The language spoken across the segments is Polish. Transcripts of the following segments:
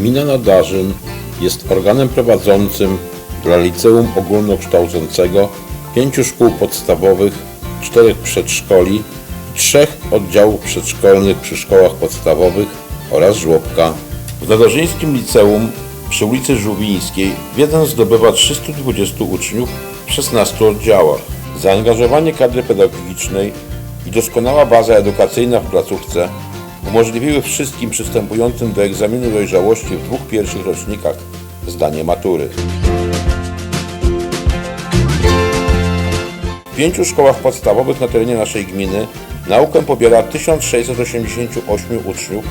Gmina Nadarzyn jest organem prowadzącym dla liceum ogólnokształcącego, pięciu szkół podstawowych, czterech przedszkoli i trzech oddziałów przedszkolnych przy szkołach podstawowych oraz żłobka. W Nadarzyńskim Liceum przy ulicy Żółwińskiej wiedzę zdobywa 320 uczniów w 16 oddziałach. Zaangażowanie kadry pedagogicznej i doskonała baza edukacyjna w placówce umożliwiły wszystkim przystępującym do egzaminu dojrzałości w dwóch pierwszych rocznikach zdanie matury. W pięciu szkołach podstawowych na terenie naszej gminy naukę pobiera 1688 uczniów,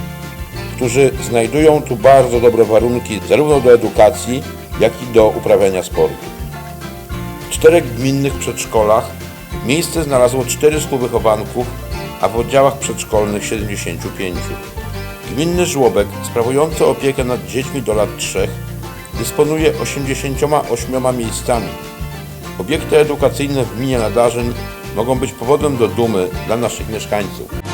którzy znajdują tu bardzo dobre warunki zarówno do edukacji, jak i do uprawiania sportu. W czterech gminnych przedszkolach miejsce znalazło 400 wychowanków, a w oddziałach przedszkolnych 75. Gminny żłobek sprawujący opiekę nad dziećmi do lat 3 dysponuje 88 miejscami. Obiekty edukacyjne w gminie Nadarzyn mogą być powodem do dumy dla naszych mieszkańców.